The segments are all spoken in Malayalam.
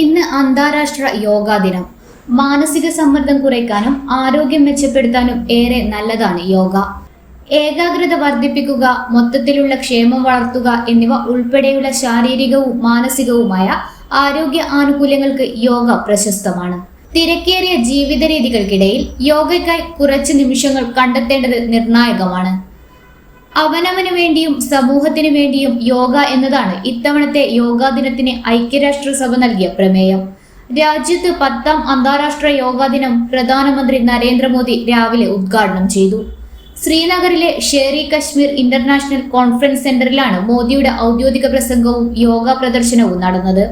ഇന്ന് അന്താരാഷ്ട്ര യോഗാ ദിനം. മാനസിക സമ്മർദ്ദം കുറയ്ക്കാനും ആരോഗ്യം മെച്ചപ്പെടുത്താനും ഏറെ നല്ലതാണ് യോഗ. ഏകാഗ്രത വർദ്ധിപ്പിക്കുക മൊത്തത്തിലുള്ള ക്ഷേമം വളർത്തുക എന്നിവ ഉൾപ്പെടെയുള്ള ശാരീരികവും മാനസികവുമായ ആരോഗ്യ ആനുകൂല്യങ്ങൾക്ക് യോഗ പ്രശസ്തമാണ്. തിരക്കേറിയ ജീവിത രീതികൾക്കിടയിൽ യോഗയ്ക്കായി കുറച്ച് നിമിഷങ്ങൾ കണ്ടെത്തേണ്ടത് നിർണായകമാണ്. അവനവന് വേണ്ടിയും സമൂഹത്തിന് വേണ്ടിയും യോഗ എന്നതാണ് ഇത്തവണത്തെ യോഗാ ദിനത്തിന് ഐക്യരാഷ്ട്രസഭ നൽകിയ പ്രമേയം. രാജ്യത്ത് പത്താം അന്താരാഷ്ട്ര യോഗാ ദിനം പ്രധാനമന്ത്രി നരേന്ദ്രമോദി രാവിലെ ഉദ്ഘാടനം ചെയ്തു. ശ്രീനഗറിലെ ഷേറി കശ്മീർ ഇന്റർനാഷണൽ കോൺഫറൻസ് സെന്ററിലാണ് മോദിയുടെ ഔദ്യോഗിക പ്രസംഗവും യോഗ പ്രദർശനവും നടന്നത്.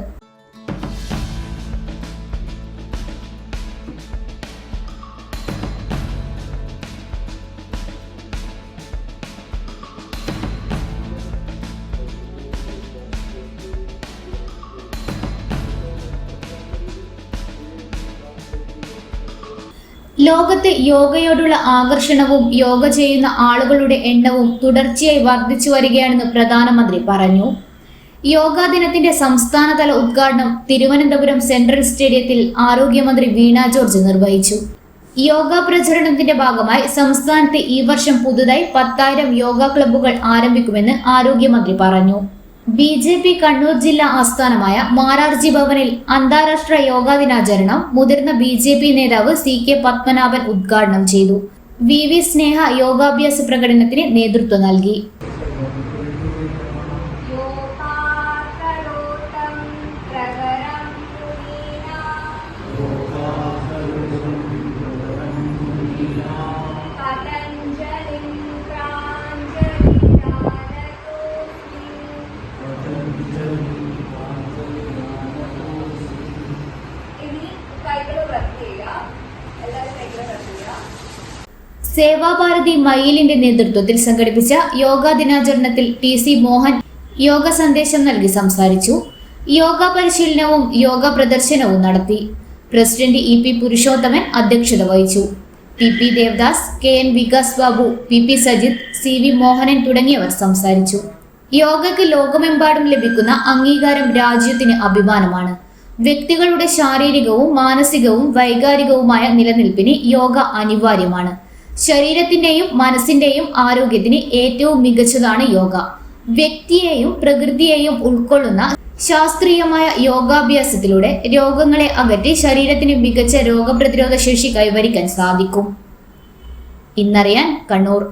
ലോകത്ത് യോഗയോടുള്ള ആകർഷണവും യോഗ ചെയ്യുന്ന ആളുകളുടെ എണ്ണവും തുടർച്ചയായി വർദ്ധിച്ചു വരികയാണെന്ന് പ്രധാനമന്ത്രി പറഞ്ഞു. യോഗാ ദിനത്തിന്റെ സംസ്ഥാനതല ഉദ്ഘാടനം തിരുവനന്തപുരം സെൻട്രൽ സ്റ്റേഡിയത്തിൽ ആരോഗ്യമന്ത്രി വീണ ജോർജ് നിർവഹിച്ചു. യോഗ പ്രചരണത്തിന്റെ ഭാഗമായി സംസ്ഥാനത്ത് ഈ വർഷം പുതുതായി പത്തായിരം യോഗ ക്ലബ്ബുകൾ ആരംഭിക്കുമെന്ന് ആരോഗ്യമന്ത്രി പറഞ്ഞു. ബി ജെ പി കണ്ണൂർ ജില്ലാ ആസ്ഥാനമായ മാരാർജി ഭവനിൽ അന്താരാഷ്ട്ര യോഗാ ദിനാചരണം മുതിർന്ന ബി ജെ പി നേതാവ് സി കെ പത്മനാഭൻ ഉദ്ഘാടനം ചെയ്തു. വി വി സ്നേഹ യോഗാഭ്യാസ പ്രകടനത്തിന് നേതൃത്വം നൽകി. സേവാഭാരതി മയിലിന്റെ നേതൃത്വത്തിൽ സംഘടിപ്പിച്ച യോഗാ ദിനാചരണത്തിൽ ടി സി മോഹൻ യോഗ സന്ദേശം നൽകി സംസാരിച്ചു. യോഗ പരിശീലനവും യോഗ പ്രദർശനവും നടത്തി. പ്രസിഡന്റ് ഇ പി പുരുഷോത്തമൻ അധ്യക്ഷത വഹിച്ചു. T P Devadas K N Vikas Babu P P Sajith C V Mohanan തുടങ്ങിയവർ സംസാരിച്ചു. യോഗയ്ക്ക് ലോകമെമ്പാടും ലഭിക്കുന്ന അംഗീകാരം രാജ്യത്തിന് അഭിമാനമാണ്. വ്യക്തികളുടെ ശാരീരികവും മാനസികവും വൈകാരികവുമായ നിലനിൽപ്പിന് യോഗ അനിവാര്യമാണ്. ശരീരത്തിന്റെയും മനസ്സിന്റെയും ആരോഗ്യത്തിന് ഏറ്റവും മികച്ചതാണ് യോഗ. വ്യക്തിയെയും പ്രകൃതിയെയും ഉൾക്കൊള്ളുന്ന ശാസ്ത്രീയമായ യോഗാഭ്യാസത്തിലൂടെ രോഗങ്ങളെ അകറ്റി ശരീരത്തിന് മികച്ച രോഗപ്രതിരോധ ശേഷി കൈവരിക്കാൻ സാധിക്കും. ഇന്നറിയാൻ കണ്ണൂർ.